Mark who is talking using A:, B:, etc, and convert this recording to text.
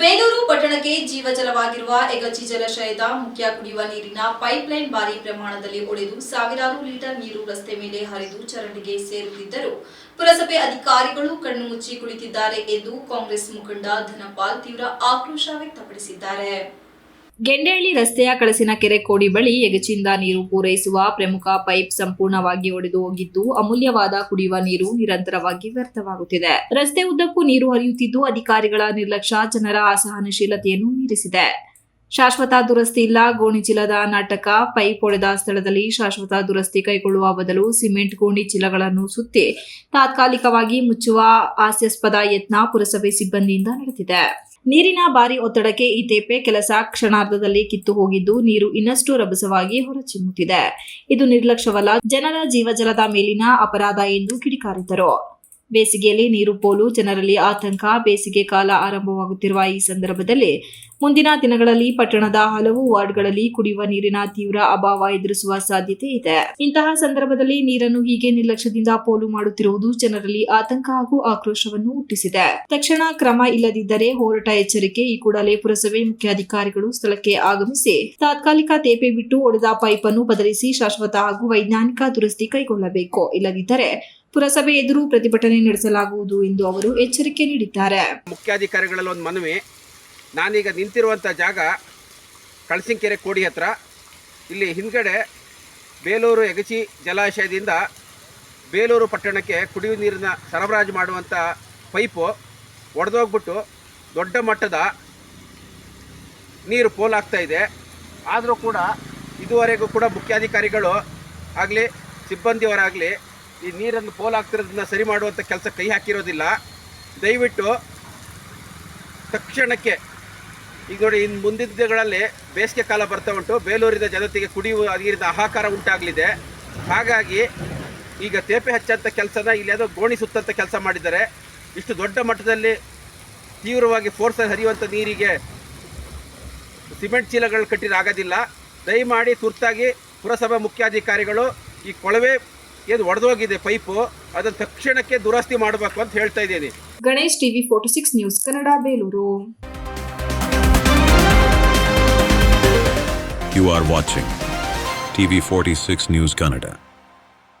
A: ಬೇಲೂರು ಪಟ್ಟಣಕ್ಕೆ ಜೀವಜಲವಾಗಿರುವ ಎಗಚಿ ಜಲಾಶಯದ ಮುಖ್ಯ ಕುಡಿಯುವ ನೀರಿನ ಪೈಪ್ಲೈನ್ ಭಾರಿ ಪ್ರಮಾಣದಲ್ಲಿ ಒಡೆದು ಸಾವಿರಾರು ಲೀಟರ್ ನೀರು ರಸ್ತೆ ಮೇಲೆ ಹರಿದು ಚರಂಡಿಗೆ ಸೇರುತ್ತಿದ್ದರು. ಪುರಸಭೆ ಅಧಿಕಾರಿಗಳು ಕಣ್ಣು ಮುಚ್ಚಿ ಕುಳಿತಿದ್ದಾರೆ ಎಂದು ಕಾಂಗ್ರೆಸ್ ಮುಖಂಡ ಧನಪಾಲ್ ತೀವ್ರ ಆಕ್ರೋಶ ವ್ಯಕ್ತಪಡಿಸಿದ್ದಾರೆ. ಗೆಂಡೇಹಳ್ಳಿ ರಸ್ತೆಯ ಕಳಸಿನ ಕೆರೆ ಕೋಡಿ ಬಳಿ ಎಗಚಿಂದ ನೀರು ಪೂರೈಸುವ ಪ್ರಮುಖ ಪೈಪ್ ಸಂಪೂರ್ಣವಾಗಿ ಒಡೆದು ಹೋಗಿದ್ದು, ಅಮೂಲ್ಯವಾದ ಕುಡಿಯುವ ನೀರು ನಿರಂತರವಾಗಿ ವ್ಯರ್ಥವಾಗುತ್ತಿದೆ. ರಸ್ತೆ ಉದ್ದಕ್ಕೂ ನೀರು ಹರಿಯುತ್ತಿದ್ದು, ಅಧಿಕಾರಿಗಳ ನಿರ್ಲಕ್ಷ್ಯ ಜನರ ಅಸಹನಶೀಲತೆಯನ್ನು ಮೀರಿಸಿದೆ. ಶಾಶ್ವತ ದುರಸ್ತಿ ಇಲ್ಲ ಗೋಣಿಚೀಲದ ನಾಟಕ. ಪೈಪ್ ಒಡೆದ ಸ್ಥಳದಲ್ಲಿ ಶಾಶ್ವತ ದುರಸ್ತಿ ಕೈಗೊಳ್ಳುವ ಬದಲು ಸಿಮೆಂಟ್, ಗೋಣಿ ಚೀಲಗಳನ್ನು ಸುತ್ತಿ ತಾತ್ಕಾಲಿಕವಾಗಿ ಮುಚ್ಚುವ ಹಾಸ್ಯಾಸ್ಪದ ಯತ್ನ ಪುರಸಭೆ ಸಿಬ್ಬಂದಿಯಿಂದ ನಡೆದಿದೆ. ನೀರಿನ ಭಾರಿ ಒತ್ತಡಕ್ಕೆ ಈ ತೇಪೆ ಕೆಲಸ ಕ್ಷಣಾರ್ಧದಲ್ಲಿ ಕಿತ್ತು ಹೋಗಿದ್ದು ನೀರು ಇನ್ನಷ್ಟು ರಭಸವಾಗಿ ಹೊರಚಿಮ್ಮುತ್ತಿದೆ ಇದು ನಿರ್ಲಕ್ಷ್ಯವಲ್ಲ, ಜನರ ಜೀವಜಲದ ಮೇಲಿನ ಅಪರಾಧ ಎಂದು ಕಿಡಿಕಾರಿದರು. ಬೇಸಿಗೆಯಲ್ಲಿ ನೀರು ಪೋಲು, ಜನರಲ್ಲಿ ಆತಂಕ, ಬೇಸಿಗೆ ಕಾಲ ಆರಂಭವಾಗುತ್ತಿರುವ ಈ ಸಂದರ್ಭದಲ್ಲಿ ಮುಂದಿನ ದಿನಗಳಲ್ಲಿ ಪಟ್ಟಣದ ಹಲವು ವಾರ್ಡ್ಗಳಲ್ಲಿ ಕುಡಿಯುವ ನೀರಿನ ತೀವ್ರ ಅಭಾವ ಎದುರಿಸುವ ಸಾಧ್ಯತೆ ಇದೆ. ಇಂತಹ ಸಂದರ್ಭದಲ್ಲಿ ನೀರನ್ನು ಹೀಗೆ ನಿರ್ಲಕ್ಷ್ಯದಿಂದ ಪೋಲು ಮಾಡುತ್ತಿರುವುದು ಜನರಲ್ಲಿ ಆತಂಕ ಹಾಗೂ ಆಕ್ರೋಶವನ್ನು ಹುಟ್ಟಿಸಿದೆ. ತಕ್ಷಣ ಕ್ರಮ ಇಲ್ಲದಿದ್ದರೆ ಹೋರಾಟ ಎಚ್ಚರಿಕೆ, ಈ ಕೂಡಲೇ ಪುರಸಭೆ ಮುಖ್ಯಾಧಿಕಾರಿಗಳು ಸ್ಥಳಕ್ಕೆ ಆಗಮಿಸಿ ತಾತ್ಕಾಲಿಕ ತೇಪೆ ಬಿಟ್ಟು ಒಡೆದ ಪೈಪ್ ಅನ್ನು ಬದಲಿಸಿ ಶಾಶ್ವತ ಹಾಗೂ ವೈಜ್ಞಾನಿಕ ದುರಸ್ತಿ ಕೈಗೊಳ್ಳಬೇಕು. ಇಲ್ಲದಿದ್ದರೆ ಪುರಸಭೆ ಎದುರು ಪ್ರತಿಭಟನೆ ನಡೆಸಲಾಗುವುದು ಎಂದು ಅವರು ಎಚ್ಚರಿಕೆ ನೀಡಿದ್ದಾರೆ.
B: ಮುಖ್ಯಾಧಿಕಾರಿಗಳಲ್ಲಿ ಒಂದು ಮನವಿ. ನಾನೀಗ ನಿಂತಿರುವಂಥ ಜಾಗ ಕಳಸಿಂಕೆರೆ ಕೋಡಿ ಹತ್ರ. ಇಲ್ಲಿ ಹಿಂದ್ಗಡೆ ಬೇಲೂರು ಎಗಚಿ ಜಲಾಶಯದಿಂದ ಬೇಲೂರು ಪಟ್ಟಣಕ್ಕೆ ಕುಡಿಯುವ ನೀರಿನ ಸರಬರಾಜು ಮಾಡುವಂಥ ಪೈಪು ಒಡೆದೋಗ್ಬಿಟ್ಟು ದೊಡ್ಡ ಮಟ್ಟದ ನೀರು ಪೋಲಾಗ್ತಾ ಇದೆ. ಆದರೂ ಕೂಡ ಇದುವರೆಗೂ ಕೂಡ ಮುಖ್ಯಾಧಿಕಾರಿಗಳು ಆಗಲಿ, ಸಿಬ್ಬಂದಿಯವರಾಗಲಿ ಈ ನೀರನ್ನು ಪೋಲಾಗ್ತಿರೋದನ್ನ ಸರಿ ಮಾಡುವಂಥ ಕೆಲಸ ಕೈ ಹಾಕಿರೋದಿಲ್ಲ. ದಯವಿಟ್ಟು ತಕ್ಷಣಕ್ಕೆ, ಈಗ ನೋಡಿ ಇನ್ನು ಮುಂದಿನ ದಿನಗಳಲ್ಲಿ ಬೇಸಿಗೆ ಕಾಲ ಬರ್ತಾ ಉಂಟು. ಬೇಲೂರಿನ ಜನತೆಗೆ ಕುಡಿಯುವ ನೀರಿನ ಆಹಾಕಾರ ಉಂಟಾಗಲಿದೆ. ಹಾಗಾಗಿ ಈಗ ತೇಪೆ ಹಚ್ಚಂಥ ಕೆಲಸನ ಯಾವುದೋ ಗೋಣಿ ಸುತ್ತಂಥ ಕೆಲಸ ಮಾಡಿದ್ದಾರೆ. ಇಷ್ಟು ದೊಡ್ಡ ಮಟ್ಟದಲ್ಲಿ ತೀವ್ರವಾಗಿ ಫೋರ್ಸಲ್ಲಿ ಹರಿಯುವಂಥ ನೀರಿಗೆ ಸಿಮೆಂಟ್ ಚೀಲಗಳು ಕಟ್ಟಿದ್ರೆ ಆಗೋದಿಲ್ಲ. ದಯಮಾಡಿ ತುರ್ತಾಗಿ ಪುರಸಭಾ ಮುಖ್ಯಾಧಿಕಾರಿಗಳು ಈ ಕೊಳವೆ ಏನು ಒಡೆದೋಗಿದೆ ಪೈಪು ಅದನ್ನ ತಕ್ಷಣಕ್ಕೆ ದುರಸ್ತಿ ಮಾಡಬೇಕು ಅಂತ ಹೇಳ್ತಾ ಇದ್ದೀನಿ
A: Ganesh TV forty six news Kannada Belur
C: You are watching TV46 News Canada.